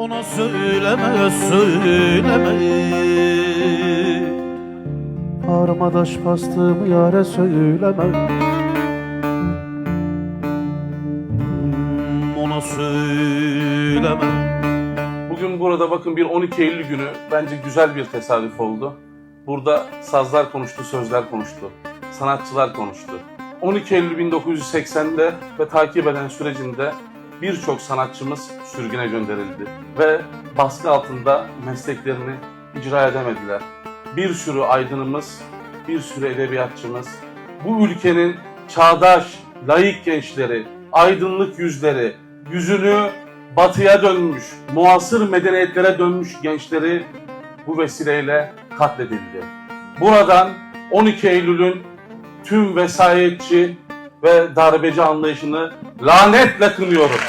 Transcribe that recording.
Ona söyleme söyleme Armadaş bastığımı yare söyleme Ona söyleme Bugün burada bakın bir 12 Eylül günü bence güzel bir tesadüf oldu. Burada sazlar konuştu, sözler konuştu. Sanatçılar konuştu. 12 Eylül 1980'de ve takip eden sürecinde birçok sanatçımız sürgüne gönderildi. Ve baskı altında mesleklerini icra edemediler. Bir sürü aydınımız, bir sürü edebiyatçımız, bu ülkenin çağdaş, layık gençleri, aydınlık yüzleri, yüzünü batıya dönmüş, muasır medeniyetlere dönmüş gençleri bu vesileyle katledildi. Buradan 12 Eylül'ün tüm vesayetçi ve darbeci anlayışını lanetle kınıyorum.